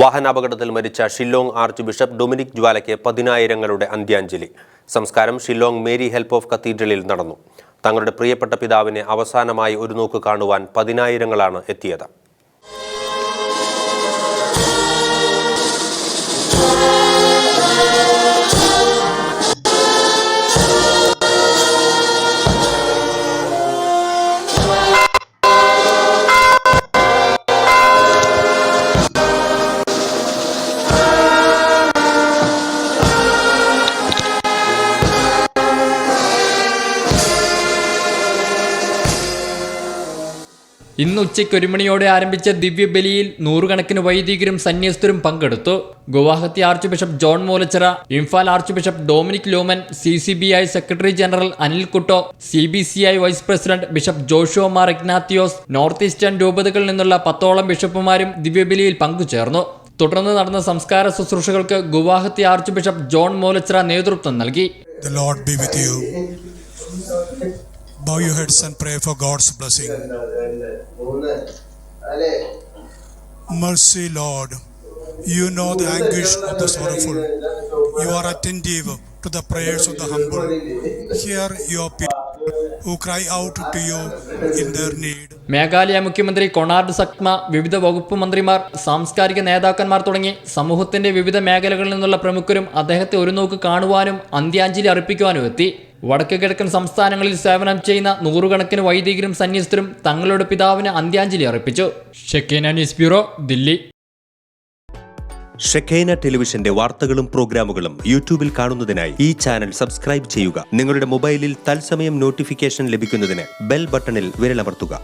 വാഹനാപകടത്തിൽ മരിച്ച Shillong archbishop Dominic ജ്വാലയ്ക്ക് പതിനായിരങ്ങളുടെ അന്ത്യാഞ്ജലി. സംസ്കാരം ഷില്ലോങ് മേരി ഹെൽപ്പ് ഓഫ് കത്തീഡ്രലിൽ നടന്നു. തങ്ങളുടെ പ്രിയപ്പെട്ട പിതാവിനെ അവസാനമായി ഒരു നോക്ക് കാണുവാൻ പതിനായിരങ്ങളാണ് എത്തിയത്. ഇന്ന് ഉച്ചയ്ക്ക് ഒരു മണിയോടെ ആരംഭിച്ച ദിവ്യബലിയിൽ നൂറുകണക്കിന് വൈദികരും സന്യസ്തരും പങ്കെടുത്തു. Guwahati archbishop John Moolachira Imphal archbishop Dominic Lumon C C B I secretary general Anil Couto C B C I vice president bishop Joshua Mar Ignathios north eastern രൂപതകളിൽ നിന്നുള്ള പത്തോളം ബിഷപ്പുമാരും ദിവ്യബലിയിൽ പങ്കുചേർന്നു. തുടർന്ന് നടന്ന സംസ്കാര ശുശ്രൂഷകൾക്ക് Guwahati archbishop John Moolachira നേതൃത്വം നൽകി. Bow your heads and pray for God's blessing. Mercy, Lord. You know the anguish of the sorrowful. You are attentive to the prayers of the humble. Hear your people who cry out to you in their need. Meghalaya മുഖ്യമന്ത്രി കൊണാർഡ് സക്മ വിവിധ വകുപ്പ് മന്ത്രിമാർ സാംസ്കാരിക നേതാക്കന്മാർ തുടങ്ങി സമൂഹത്തിന്റെ വിവിധ മേഖലകളിൽ നിന്നുള്ള പ്രമുഖരും അദ്ദേഹത്തെ ഒരു നോക്ക് കാണുവാനും അന്ത്യാഞ്ജലി അർപ്പിക്കുവാനും എത്തി വടക്ക് കിഴക്കൻ സംസ്ഥാനങ്ങളിൽ സേവനം ചെയ്യുന്ന നൂറുകണക്കിന് വൈദികരും സന്യസ്തരും തങ്ങളുടെ പിതാവിന് അന്ത്യാഞ്ജലി അർപ്പിച്ചു. Shekinah news bureau Delhi. ഷെഖേന ടെലിവിഷന്റെ വാർത്തകളും പ്രോഗ്രാമുകളും യൂട്യൂബിൽ കാണുന്നതിനായി ഈ ചാനൽ സബ്സ്ക്രൈബ് ചെയ്യുക. നിങ്ങളുടെ മൊബൈലിൽ തത്സമയം നോട്ടിഫിക്കേഷൻ ലഭിക്കുന്നതിന് ബെൽ ബട്ടണിൽ വിരലമർത്തുക.